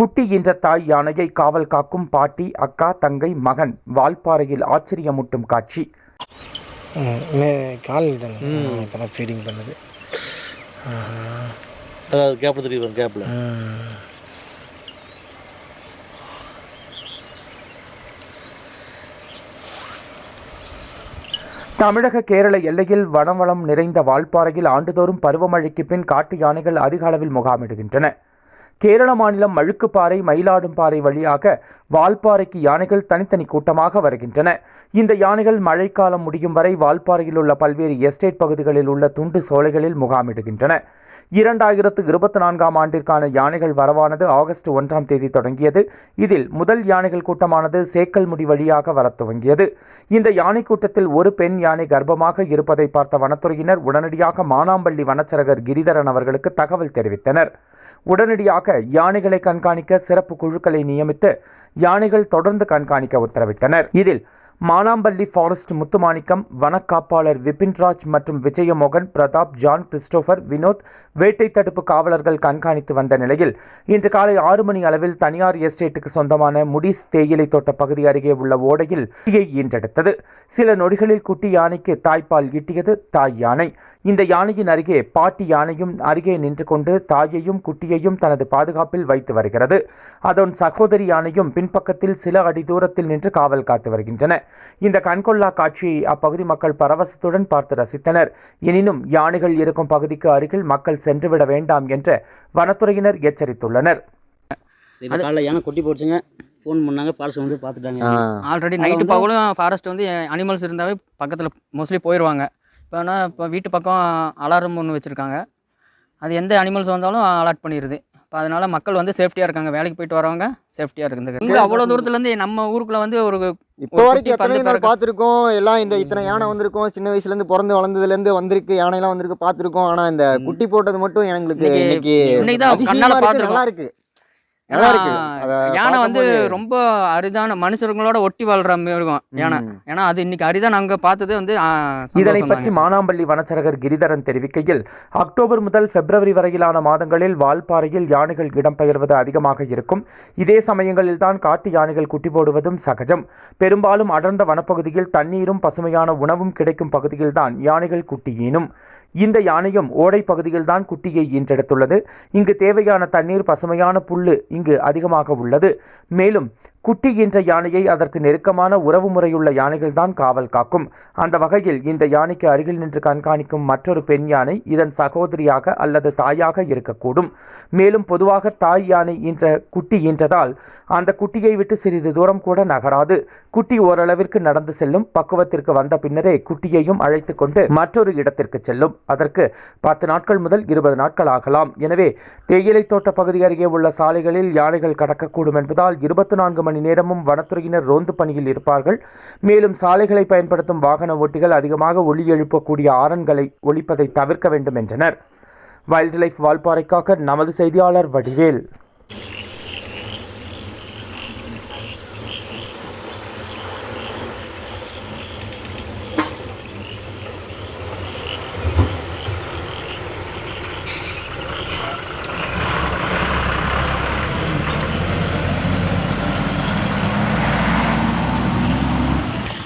குட்டி என்ற தாய் யானையை காவல் காக்கும் பாட்டி அக்கா தங்கை மகன். வால்பாறையில் ஆச்சரியமூட்டும் காட்சி. இப்போ ஃபீடிங் பண்ணுது. அதாவது கேப்பில் தெரியும் கேப்பில் தமிழக கேரள எல்லையில் வனவளம் நிறைந்த வால்பாறையில் ஆண்டுதோறும் பருவமழைக்கு பின் காட்டு யானைகள் அதிக அளவில் முகாமிடுகின்றன. கேரள மாநிலம் மழுக்குப்பாறை மயிலாடும்பாறை வழியாக வால்பாறைக்கு யானைகள் தனித்தனி கூட்டமாக வருகின்றன. இந்த யானைகள் மழைக்காலம் முடியும் வரை வால்பாறையில் உள்ள பல்வேறு எஸ்டேட் பகுதிகளில் உள்ள துண்டு சோலைகளில் முகாமிடுகின்றன. இரண்டாயிரத்து இருபத்தி நான்காம் ஆண்டிற்கான யானைகள் வரவானது ஆகஸ்ட் ஒன்றாம் தேதி தொடங்கியது. இதில் முதல் யானைகள் கூட்டமானது சேக்கல்முடி வழியாக வரத் துவங்கியது. இந்த யானை கூட்டத்தில் ஒரு பெண் யானை கர்ப்பமாக இருப்பதை பார்த்த வனத்துறையினர் உடனடியாக மானாம்பள்ளி வனச்சரகர் கிரிதரன் அவர்களுக்கு தகவல் தெரிவித்தனர். உடனடியாக யானைகளை கண்காணிக்க சிறப்பு குழுக்களை நியமித்து யானைகள் தொடர்ந்து கண்காணிக்க உத்தரவிட்டனர். இதில் மானாம்பள்ளி ஃபாரஸ்ட் முத்துமாணிக்கம் வனக்காப்பாளர் விபின்ராஜ் மற்றும் விஜயமோகன் பிரதாப் ஜான் கிறிஸ்டோபர் வினோத் வேட்டை தடுப்பு காவலர்கள் கண்காணித்து வந்த நிலையில் இன்று காலை ஆறு மணி அளவில் தனியார் எஸ்டேட்டுக்கு சொந்தமான முடிஸ் தேயிலை தோட்ட பகுதி அருகே உள்ள ஓடையில் குட்டியை ஈன்றெடுத்தது. சில நொடிகளில் குட்டி யானைக்கு தாய்ப்பால் ஈட்டியது தாய் யானை. இந்த யானையின் அருகே பாட்டி யானையும் அருகே நின்று கொண்டு தாயையும் குட்டியையும் தனது பாதுகாப்பில் வைத்து வருகிறது. அதன் சகோதரி யானையும் பின்பக்கத்தில் சில அடி தூரத்தில் நின்று காவல் காத்து வருகின்றன. இந்த கண்கொள்ளா காட்சியை அப்பகுதி மக்கள் பரவசத்துடன் பார்த்து ரசித்தனர். எனினும் யானைகள் இருக்கும் பகுதிக்கு அருகில் மக்கள் சென்றுவிட வேண்டாம் என்று வனத்துறையினர் எச்சரித்துள்ளனர். காலைல யானை கொட்டி போச்சுங்க. ஃபோன் பண்ணாங்க ஃபாரஸ்ட் வந்து பார்த்துட்டாங்க. ஆல்ரெடி நைட்டு பகலும் ஃபாரஸ்ட் வந்து அனிமல்ஸ் இருந்தாவே பக்கத்தில் மோஸ்ட்லி போயிடுவாங்க இப்போ ஆனால் இப்போ வீட்டு பக்கம் அலாரம் ஒன்று வச்சுருக்காங்க. அது எந்த அனிமல்ஸ் வந்தாலும் அலர்ட் பண்ணிடுது இப்போ அதனால மக்கள் வந்து சேஃப்டியாக இருக்காங்க. வேலைக்கு போயிட்டு வரவங்க சேஃப்டியாக இருக்குது இங்கே அவ்வளோ தூரத்துலேருந்து நம்ம ஊருக்குள்ள வந்து ஒரு இப்போ வரைக்கும் எத்தனை பார்த்துருக்கோம்? எல்லாம் இந்த இத்தனை யானை வந்திருக்கோம். சின்ன வயசுலேருந்து பிறந்து வளர்ந்ததுலேருந்து வந்திருக்கு யானைலாம் வந்திருக்கு பார்த்துருக்கோம். ஆனால் இந்த குட்டி போட்டது மட்டும் எங்களுக்கு இன்னைக்கு- தான். நல்லா இருக்கு. நல்லா இருக்கு. யானை வந்து ரொம்ப அரிதான மனுஷங்களோட ஒட்டி வாழ்ற மிருகம் யானை. ஏன்னா அது இன்னைக்கு அரிதான் நாங்க பார்த்தது வந்து இதனை பற்றி. மானாம்பள்ளி வனச்சரகர் கிரிதரன் தெரிவிக்கையில் அக்டோபர் முதல் பிப்ரவரி வரையிலான மாதங்களில் வால்பாறையில் யானைகள் இடம்பெயர்வது அதிகமாக இருக்கும். இதே சமயங்களில் தான் காட்டு யானைகள் குட்டி போடுவதும் சகஜம். பெரும்பாலும் அடர்ந்த வனப்பகுதியில் தண்ணீரும் பசுமையான உணவும் கிடைக்கும் பகுதியில்தான் யானைகள் குட்டி ஈனும். இந்த யானையும் ஓடை பகுதியில் தான் குட்டியை ஈன்றெடுத்துள்ளது. இங்கு தேவையான தண்ணீர் பசுமையான புல்லு இங்கு அதிகமாக உள்ளது. மேலும் குட்டி என்ற யானையை அதற்கு நெருக்கமான உறவு முறையுள்ள யானைகள்தான் காவல் காக்கும். அந்த வகையில் இந்த யானைக்கு அருகில் நின்று கண்காணிக்கும் மற்றொரு பெண் யானை இதன் சகோதரியாக அல்லது தாயாக இருக்கக்கூடும். மேலும் பொதுவாக தாய் யானை என்ற குட்டி என்றதால் அந்த குட்டியை விட்டு சிறிது தூரம் கூட நகராது. குட்டி ஓரளவிற்கு நடந்து செல்லும். பக்குவத்திற்கு வந்த பின்னரே குட்டியையும் அழைத்து கொண்டு மற்றொரு இடத்திற்கு செல்லும். அதற்கு பத்து நாட்கள் முதல் இருபது நாட்கள் ஆகலாம். எனவே தேயிலை தோட்ட பகுதி அருகே உள்ள சாலைகளில் யானைகள் கடக்கக்கூடும் என்பதால் இருபத்தி நான்கு மணி நேரமும் வனத்துறையினர் ரோந்து பணியில் இருப்பார்கள். மேலும் சாலைகளை பயன்படுத்தும் வாகன ஓட்டிகள் அதிகமாக ஒளி எழுப்பக்கூடிய ஆரன்களை ஒழிப்பதை தவிர்க்க வேண்டும் என்றனர் வைல்ட் லைஃப் வால்பாறைக்காக நமது செய்தியாளர் வடிவேல்.